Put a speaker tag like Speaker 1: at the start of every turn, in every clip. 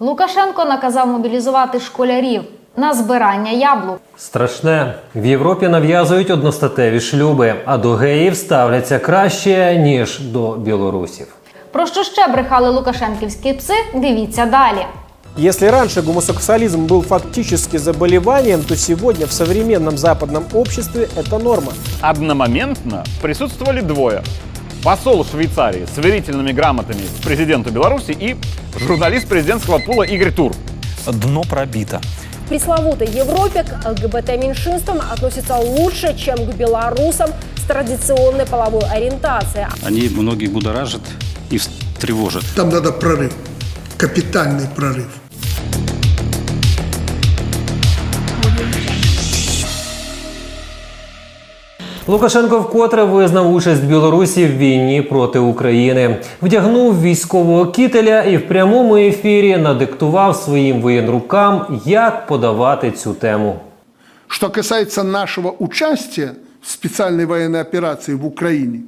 Speaker 1: Лукашенко наказав мобілізувати школярів на збирання яблук.
Speaker 2: Страшне. В Європі нав'язують одностатеві шлюби, а до геїв ставляться краще, ніж до білорусів.
Speaker 1: Про що ще брехали лукашенківські пси? Дивіться далі.
Speaker 3: Если раньше гомосексуализм был фактически заболеванием, то сегодня в современном западном обществе это норма.
Speaker 4: Одномоментно присутствовали двое. Посол Швейцарии с верительными грамотами к президенту Беларуси и журналист президентского пула Игорь Тур.
Speaker 5: Дно пробито.
Speaker 6: Пресловутой Европе к ЛГБТ-меньшинствам относятся лучше, чем к белорусам с традиционной половой ориентацией.
Speaker 5: Они многих будоражат и тревожат.
Speaker 7: Там надо прорыв, капитальный прорыв.
Speaker 2: Лукашенко вкотре визнав участь Білорусі в війні проти України, вдягнув військового кітеля і в прямому ефірі надиктував своїм воєнрукам, як подавати цю тему.
Speaker 7: Что касается нашего участия в специальной военной операции в Украине,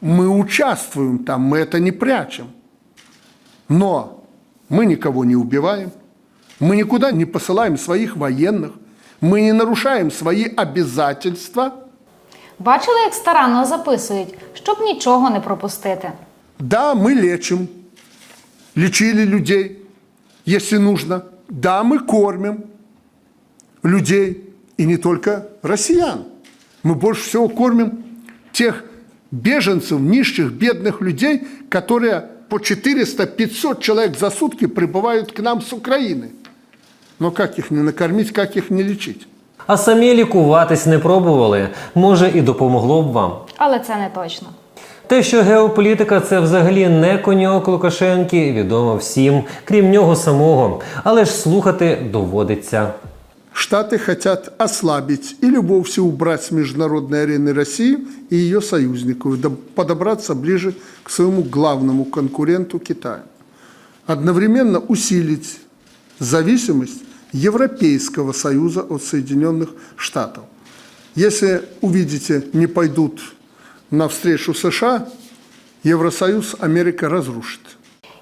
Speaker 7: мы участвуем там, мы это не прячем. Но мы никого не убиваем, мы никуда не посылаем своих военных, мы не нарушаем свои обязательства.
Speaker 1: Бачили, як старанно записують, щоб нічого не пропустити.
Speaker 7: Да, мы лечим, лечили людей, если нужно. Да, мы кормим людей, и не только россиян. Мы больше всего кормим тех беженцев, нищих, бедных людей, которые по 400-500 человек за сутки прибывают к нам с Украины. Но как их не накормить, как их не лечить?
Speaker 2: А самі лікуватись не пробували. Може, і допомогло б вам.
Speaker 1: Але це не точно.
Speaker 2: Те, що геополітика це взагалі не коньок Лукашенки, відомо всім, крім нього самого. Але ж слухати доводиться.
Speaker 7: Штаты хотят ослабить или вовсе убрать с международной арены Россию и ее союзников, да подобраться ближе к своему главному конкуренту Китаю. Одновременно усилить зависимость Европейского Союза от Соединенных Штатов. Если, увидите, не пойдут навстречу США, Евросоюз Америка разрушит.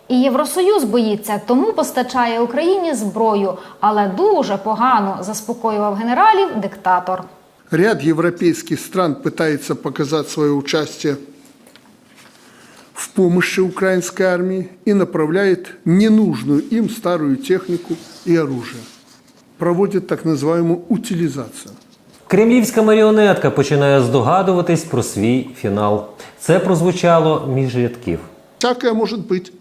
Speaker 1: І Євросоюз боїться, тому постачає Україні зброю, але дуже погано заспокоював генералів диктатор.
Speaker 7: Ряд европейских стран пытается показать свое участие в помощи украинской армии и направляет ненужную им старую технику и оружие Проводит так называемую утилизацию.
Speaker 2: Кремлівська маріонетка починає здогадуватись про свій фінал. Це прозвучало між рядків.
Speaker 7: Всякое может быть.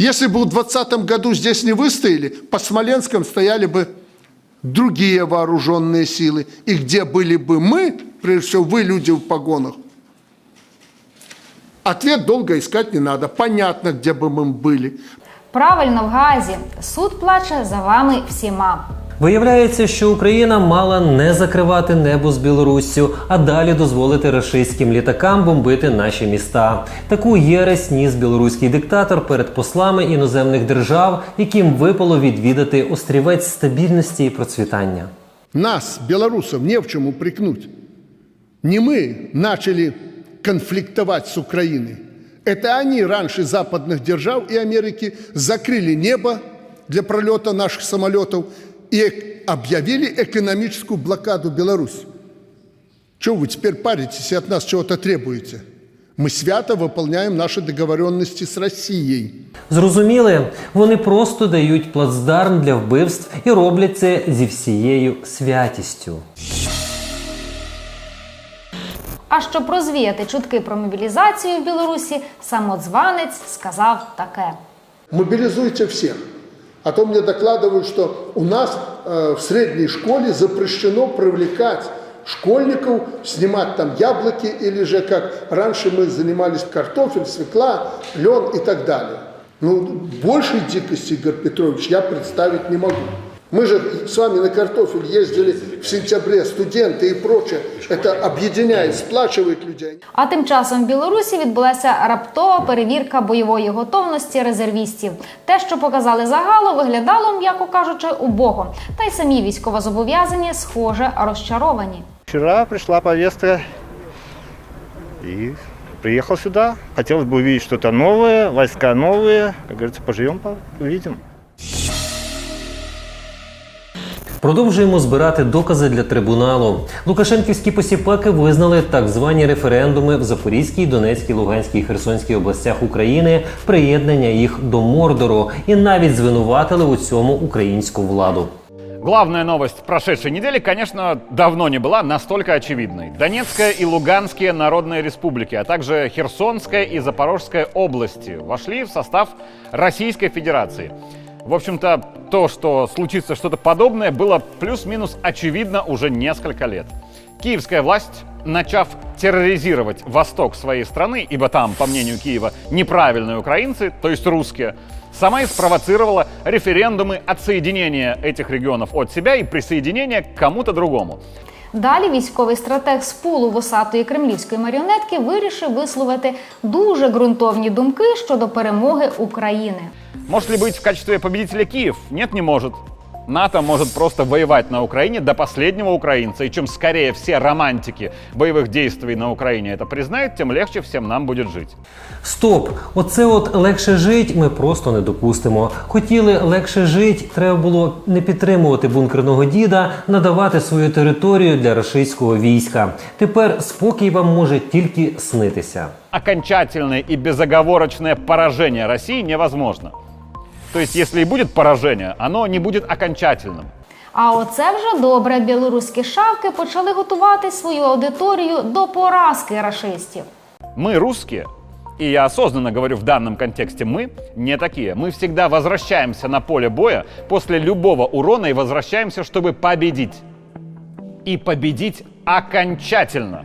Speaker 7: Если бы в 2020 году здесь не выстояли, под Смоленском стояли бы другие вооруженные силы. И где были бы мы, прежде всего вы, люди в погонах, ответ долго искать не надо. Понятно, где бы мы были.
Speaker 1: Правильно в Газі. Суд плаче за вами всіма.
Speaker 2: Виявляється, що Україна мала не закривати небо з Білоруссю, а далі дозволити рашистським літакам бомбити наші міста. Таку єресь ніс білоруський диктатор перед послами іноземних держав, яким випало відвідати острівець стабільності і процвітання.
Speaker 7: Нас, белорусов, не в чем упрекнуть. Не мы начали конфликтовать с Украиной. Это они раньше западных держав и Америки закрыли небо для пролета наших самолетов и эк- объявили экономическую блокаду Беларуси. Чего вы теперь паритесь и от нас чего-то требуете? Мы свято выполняем наши договоренности с Россией.
Speaker 2: Зрозуміли, вони просто дають плацдарм для вбивств і роблять це зі всією святістю.
Speaker 1: А щоб розвіяти чутки про мобілізацію в Білорусі, самодзванець сказав таке.
Speaker 7: Мобилизуйте всех. А то мне докладывают, что у нас э, в средней школе запрещено привлекать школьников, снимать там яблоки или же как раньше мы занимались картофель, свекла, лен и так далее. Ну, большей дикости, Игорь Петрович, я представить не могу. Мы же с вами на картофель ездили в сентябре, студенты и прочее. Это объединяет, сплачивает людей.
Speaker 1: А тим часом в Білорусі відбулася раптова перевірка бойової готовності резервістів. Те, що показали загалу, виглядало, м'яко кажучи, убого. Та й самі військовозобов'язані, схоже, розчаровані.
Speaker 8: Вчера пришла повестка и приехал сюда. Хотелось бы увидеть что-то новое, войска новые. Как говорится, поживем, увидим.
Speaker 2: Продовжуємо збирати докази для трибуналу. Лукашенківські посіпаки визнали так звані референдуми в Запорізькій, Донецькій, Луганській і Херсонській областях України, приєднання їх до Мордору і навіть звинуватили у цьому українську владу.
Speaker 4: Главная новость прошедшей недели, конечно, давно не была настолько очевидной. Донецкая и Луганские народные республики, а также Херсонская и Запорожская области вошли в состав Российской Федерации. В общем-то, то, что случится что-то подобное, было плюс-минус очевидно уже несколько лет. Киевская власть, начав терроризировать восток своей страны, ибо там, по мнению Киева, неправильные украинцы, то есть русские, сама и спровоцировала референдумы отсоединения этих регионов от себя и присоединения к кому-то другому.
Speaker 1: Далі військовий стратег з пулу восатої кремлівської маріонетки вирішив висловити дуже ґрунтовні думки щодо перемоги України.
Speaker 4: Може быть в качестві победителя Київ? Ні, не может. НАТО может просто воевать на Украине до последнего украинца. И чем скорее все романтики боевых действий на Украине это признают, тем легче всем нам будет жить.
Speaker 2: Стоп! Оце от легше жить ми просто не допустимо. Хотіли легше жить, треба було не підтримувати бункерного діда, надавати свою територію для рашистського війська. Тепер спокій вам може тільки снитися.
Speaker 4: Окончательное и безоговорочное поражение России невозможно. То есть, если и будет поражение, оно не будет окончательным.
Speaker 1: А оце вже добре. Білоруські шавки почали готувати свою аудиторію до поразки рашистів.
Speaker 4: Мы русские, и я осознанно говорю в данном контексте мы, не такие. Мы всегда возвращаемся на поле боя после любого урона и возвращаемся, чтобы победить. И победить окончательно.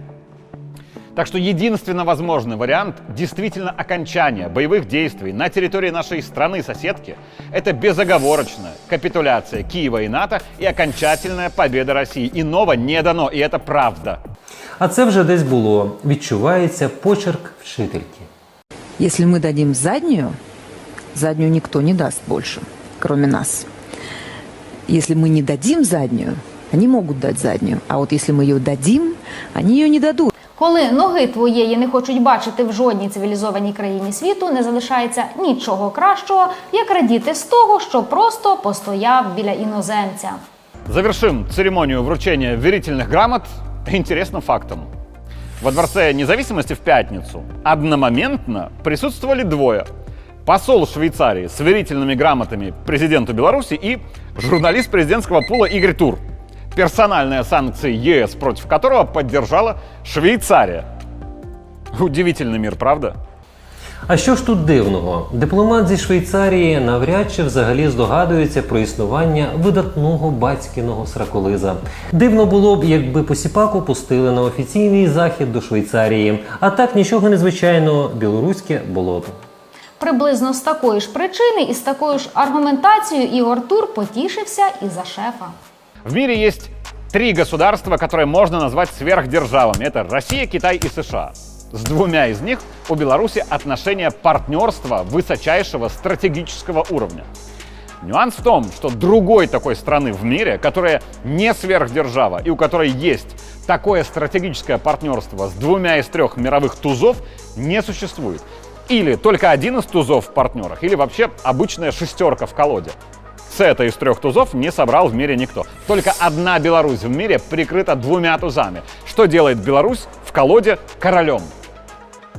Speaker 4: Так что единственно возможный вариант действительно окончания боевых действий на территории нашей страны-соседки – это безоговорочная капитуляция Киева и НАТО и окончательная победа России. Иного не дано, и это правда.
Speaker 2: А це вже десь було. Відчувається почерк вчительки.
Speaker 9: Если мы дадим заднюю, заднюю никто не даст больше, кроме нас. Если мы не дадим заднюю, они могут дать заднюю. А вот если мы ее дадим, они ее не дадут.
Speaker 1: Коли ноги твоєї не хочуть бачити в жодній цивілізованій країні світу, не залишається нічого кращого, як радіти з того, що просто постояв біля іноземця.
Speaker 4: Завершим церемонию вручения верительных грамот интересным фактом. Во Дворце независимости в пятницу одномоментно присутствовали двое. Посол Швейцарии с верительными грамотами президенту Беларуси и журналист президентского пула Игорь Тур. Персональные санкции ЕС, против которого поддержала Швейцария. Удивительный мир, правда?
Speaker 2: А що ж тут дивного? Дипломат зі Швейцарії навряд чи взагалі здогадується про існування видатного батькіного сраколиза. Дивно було б, якби посіпаку пустили на офіційний захід до Швейцарії, а так нічого незвичайного білоруське болото.
Speaker 1: Приблизно з такої ж причини і з такою ж аргументацією Ігор Тур потішився і за шефа.
Speaker 4: В мире есть три государства, которые можно назвать сверхдержавами. Это Россия, Китай и США. С двумя из них у Беларуси отношения партнерства высочайшего стратегического уровня. Нюанс в том, что другой такой страны в мире, которая не сверхдержава и у которой есть такое стратегическое партнерство с двумя из трех мировых тузов, не существует. Или только один из тузов в партнерах, или вообще обычная шестерка в колоде. Сета из трех тузов не собрал в мире никто. Только одна Беларусь в мире прикрыта двумя тузами. Что делает Беларусь в колоде королем?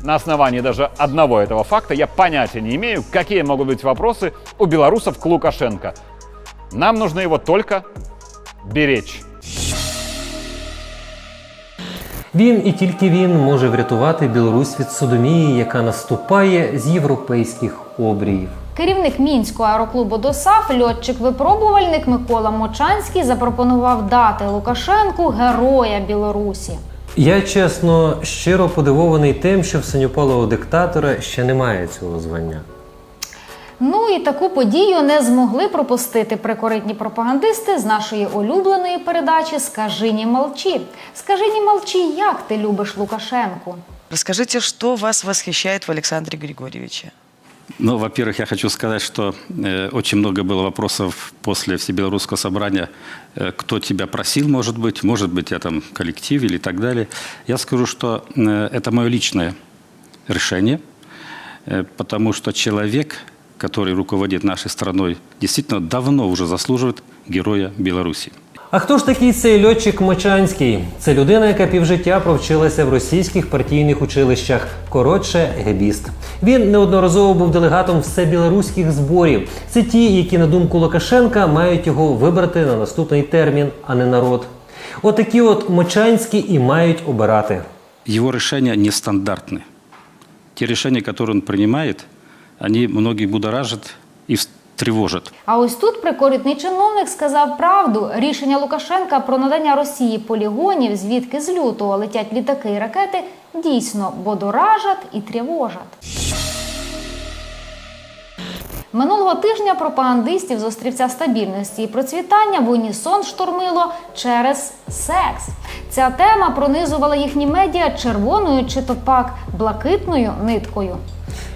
Speaker 4: На основании даже одного этого факта я понятия не имею, какие могут быть вопросы у белорусов к Лукашенко. Нам нужно его только беречь.
Speaker 2: Він і тільки він може врятувати Білорусь від содомії, яка наступає з європейських обріїв.
Speaker 1: Керівник мінського аероклубу ДОСАФ, льотчик-випробувальник Микола Мочанський запропонував дати Лукашенку героя Білорусі.
Speaker 2: Я чесно щиро подивований тим, що в синьополого диктатора ще немає цього звання.
Speaker 1: Ну і таку подію не змогли пропустити прикоритні пропагандисти з нашої улюбленої передачі Скажи не молчи. Скажи не молчи, як ти любиш Лукашенку.
Speaker 10: Расскажите, что вас восхищает в Александре Григорьевиче?
Speaker 5: Ну, во-первых, я хочу сказать, что э, очень много было вопросов после Всебелорусского собрания, э, кто тебя просил, может быть, может быть, я там коллектив или так далее. Я скажу, что э, это мое личное решение, э, потому что человек, который руководит нашей страной, действительно давно уже заслуживает героя Беларуси.
Speaker 2: А хто ж такий цей льотчик Мочанський? Це людина, яка півжиття провчилася в російських партійних училищах. Коротше, гебіст. Він неодноразово був делегатом всебілоруських зборів. Це ті, які, на думку Лукашенка, мають його вибрати на наступний термін, а не народ. Отакі от Мочанські і мають обирати.
Speaker 5: Его решения нестандартны. Те решения, которые он принимает, они многих будоражат и тревожат.
Speaker 1: А ось тут прикоритний чиновник сказав правду. Рішення Лукашенка про надання Росії полігонів, звідки з лютого летять літаки і ракети, дійсно бодоражать і тривожать. Минулого тижня пропагандистів з острівця стабільності і процвітання в унісон штурмило через секс. Ця тема пронизувала їхні медіа червоною чи то пак блакитною ниткою.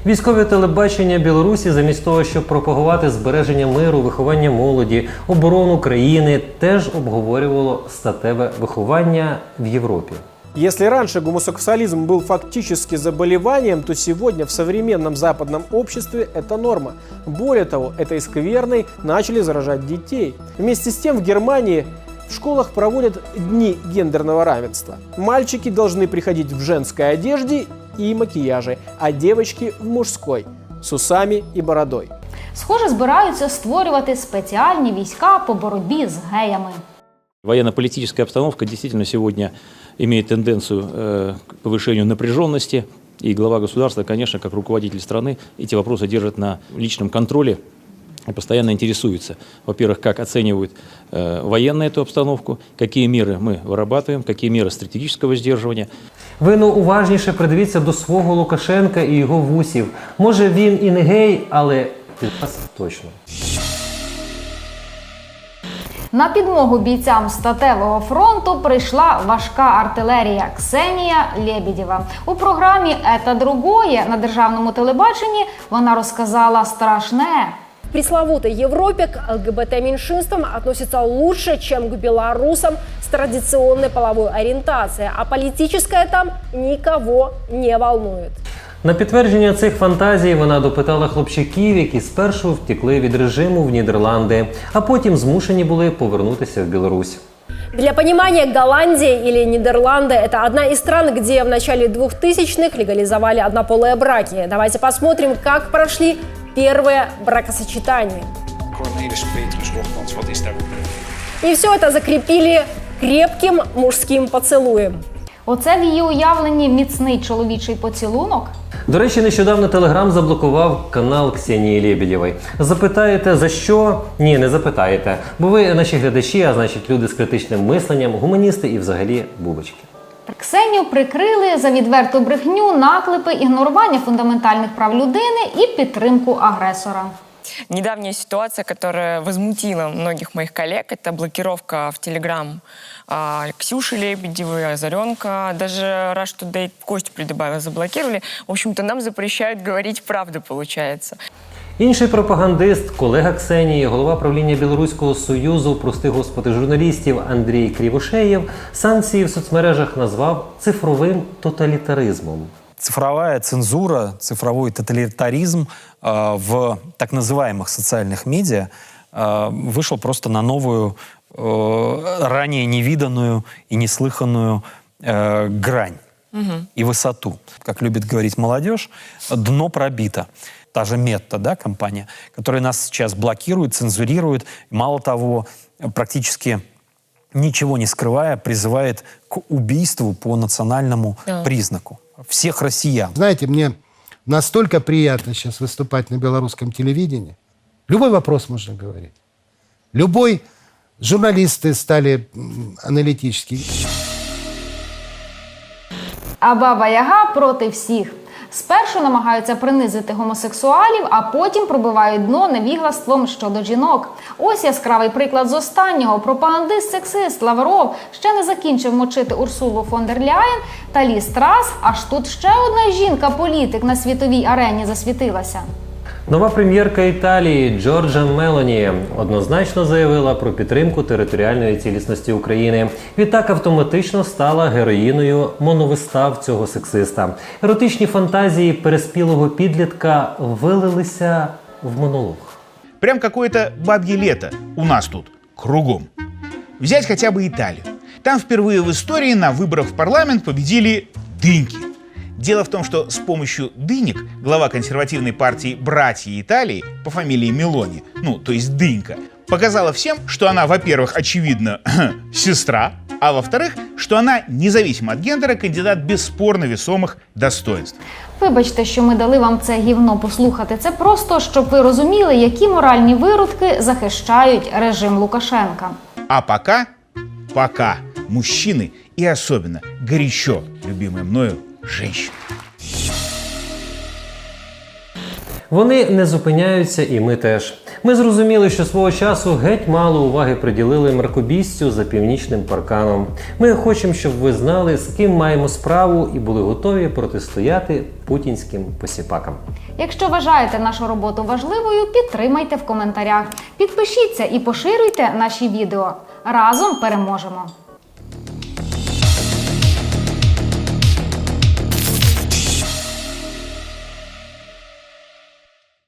Speaker 2: Військове телебачення Білорусі, замість того, щоб пропагувати збереження миру, виховання молоді, оборону країни, теж обговорювало статеве виховання в Європі.
Speaker 3: Если раньше гомосексуализм был фактически заболеванием, то сегодня в современном западном обществе это норма. Более того, этой скверной начали заражать детей. Вместе с тем в Германии в школах проводят дни гендерного равенства. Мальчики должны приходить в женской одежде и макияже, а девочки в мужской, с усами и бородой.
Speaker 1: Схоже, збираються створювати спеціальні війська по боротьбі з геями.
Speaker 11: Военно-политическая обстановка действительно сегодня имеет тенденцию э, к повышению напряженности. И глава государства, конечно, как руководитель страны, эти вопросы держит на личном контроле и постоянно интересуется, во-первых, как оценивают э, военные эту обстановку, какие меры мы вырабатываем, какие меры стратегического сдерживания.
Speaker 2: Ви ну уважніше придивіться до свого Лукашенка і його вусів. Може він і не гей, але під вас точно.
Speaker 1: На підмогу бійцям статевого фронту прийшла важка артилерія Ксенія Лєбідєва. У програмі «Ета другое» на державному телебаченні вона розказала страшне.
Speaker 6: В пресловутой Европе к ЛГБТ-меньшинствам относятся лучше, чем к белорусам с традиционной половой ориентацией, а политическая там никого не волнует.
Speaker 2: На підтвердження цих фантазій вона допитала хлопчаків, які спершу втекли від режиму в Нідерланди, а потім змушені були повернутися в Білорусь.
Speaker 6: Для понимания, Голландия или Нидерланды – это одна из стран, где в начале 2000-х легализовали однополые браки. Давайте посмотрим, как прошли первые бракосочетания.
Speaker 12: Cornelis Petrus Hofmans, is daar
Speaker 6: И все это закрепили крепким мужским поцелуем.
Speaker 1: Оце в її уявленні міцний чоловічий поцілунок.
Speaker 2: До речі, нещодавно Телеграм заблокував канал Ксенії Лєбідєвої. Запитаєте за що? Ні, не запитаєте. Бо ви наші глядачі, а значить люди з критичним мисленням, гуманісти і взагалі бубочки.
Speaker 1: Ксенію прикрили за відверту брехню, наклепи, ігнорування фундаментальних прав людини і підтримку агресора.
Speaker 13: Недавняя ситуация, которая возмутила многих моих коллег, это блокировка в Телеграм а, Ксюши Лебедевой, Озаренка, даже Rush Today Костю Придыбаева заблокировали. В общем-то, нам запрещают говорить правду, получается.
Speaker 2: Інший пропагандист, колега Ксенії, голова правління Білоруського союзу, прости господи, журналістів Андрій Крівошеєв, санкції в соцмережах назвав цифровим тоталітаризмом.
Speaker 14: цифровая цензура, цифровой тоталитаризм э, в так называемых социальных медиа э, вышел просто на новую, э, ранее невиданную и неслыханную э, грань и высоту. Как любит говорить молодежь, дно пробито. Та же Метта, да, компания, которая нас сейчас блокирует, цензурирует. Мало того, практически ничего не скрывая, призывает к убийству по национальному
Speaker 15: Да.
Speaker 14: признаку всех россиян.
Speaker 15: Знаете, мне настолько приятно сейчас выступать на белорусском телевидении. Любой вопрос можно говорить. Любой журналисты стали аналитические.
Speaker 1: А баба Яга проти всіх. Спершу намагаються принизити гомосексуалів, а потім пробивають дно невіглаством щодо жінок. Ось яскравий приклад з останнього. Пропагандист-сексист Лавров ще не закінчив мочити Урсулу фон дер Ляєн та Лі Страс, аж тут ще одна жінка-політик на світовій арені засвітилася.
Speaker 2: Нова прем'єрка Італії Джорджа Мелоні однозначно заявила про підтримку територіальної цілісності України. Відтак автоматично стала героїною моновистав цього сексиста. Еротичні фантазії переспілого підлітка вилилися в монолог.
Speaker 16: Прям какое-то бабье лето у нас тут, кругом. Взять хотя бы Италию. Там впервые в истории на выборах в парламент победили дыньки. Дело в том, что с помощью дынек глава консервативной партии «Братья Италии» по фамилии Мелони, ну, то есть Дынька, показала всем, что она, во-первых, очевидно, сестра, а во-вторых, что она, независимо от гендера, кандидат бесспорно весомых достоинств.
Speaker 1: Вибачте, що ми дали вам це гівно послухати. Це просто щоб ви розуміли, які моральні виродки захищають режим Лукашенка.
Speaker 16: А пока, пока мужчины и особенно горячо любимые мною женщины.
Speaker 2: Вони не зупиняються, і ми теж. Ми зрозуміли, що свого часу геть мало уваги приділили мракобійстю за північним парканом. Ми хочемо, щоб ви знали, з ким маємо справу, і були готові протистояти путінським посіпакам.
Speaker 1: Якщо вважаєте нашу роботу важливою, підтримайте в коментарях. Підпишіться і поширюйте наші відео. Разом переможемо!